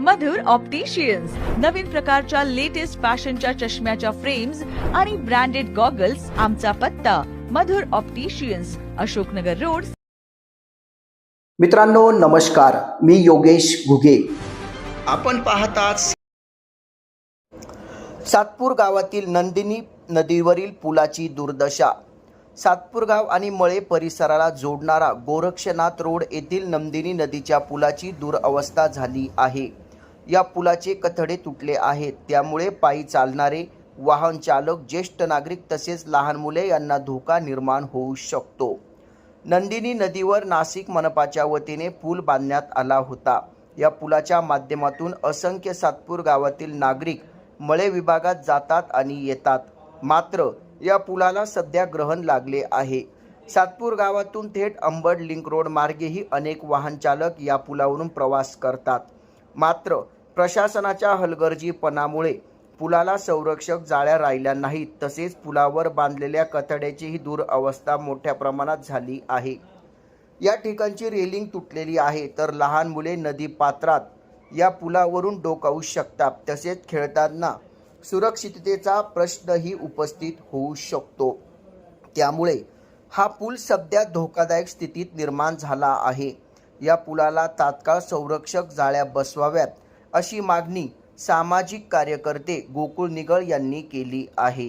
मधुर opticians नवीन प्रकारच्या latest फॅशनच्या चष्म्याच्या फ्रेम्स आणि ब्रँडेड गॉगल्स आमचा पत्ता. Madhur opticians Ashoknagar road. मित्रांनो नमस्कार. मी योगेश घुगे. आपण पाहतात सातपूर गावातील नंदिनी नदीवरील पुलाची दुर्दशा. सातपूर गाव आणि मळे परिसराला जोडणारा गोरक्षनाथ रोड येथील नंदिनी नदीच्या पुलाची दुरावस्था झाली आहे. या पुलाचे कथडे तुटले आहेत. त्यामुळे पायी चालणारे वाहन चालक ज्येष्ठ नागरिक तसेच लहान मुले यांना धोका निर्माण होऊ शकतो. नंदिनी नदीवर नाशिक मनपाच्या वतीने पूल बांधण्यात आला होता. या पुलाच्या माध्यमातून असंख्य सातपूर गावातील नागरिक मळे विभागात जातात आणि येतात. मात्र या पुलाला सध्या ग्रहण लागले आहे. सातपूर गावातून थेट अंबड लिंक रोड मार्गेही अनेक वाहनचालक या पुलावरून प्रवास करतात. मात्र प्रशासनाच्या हलगर्जीपणामुळे पुलाला संरक्षक जाळ्या राहिल्या नाहीत. तसेच पुलावर बांधलेल्या कथड्याचीही दुरवस्था मोठ्या प्रमाणात झाली आहे. या ठिकाणची रेलिंग तुटलेली आहे तर लहान मुले नदी पात्रात या पुलावरून डोकावू शकतात. तसेच खेळताना सुरक्षिततेचा प्रश्नही उपस्थित होऊ शकतो. त्यामुळे हा पूल सध्या धोकादायक स्थितीत निर्माण झाला आहे. या पुलाला तात्काळ संरक्षक जाळ्या बसवाव्यात अशी मागणी सामाजिक कार्यकर्ते गोकुळ निगळ यांनी केली आहे.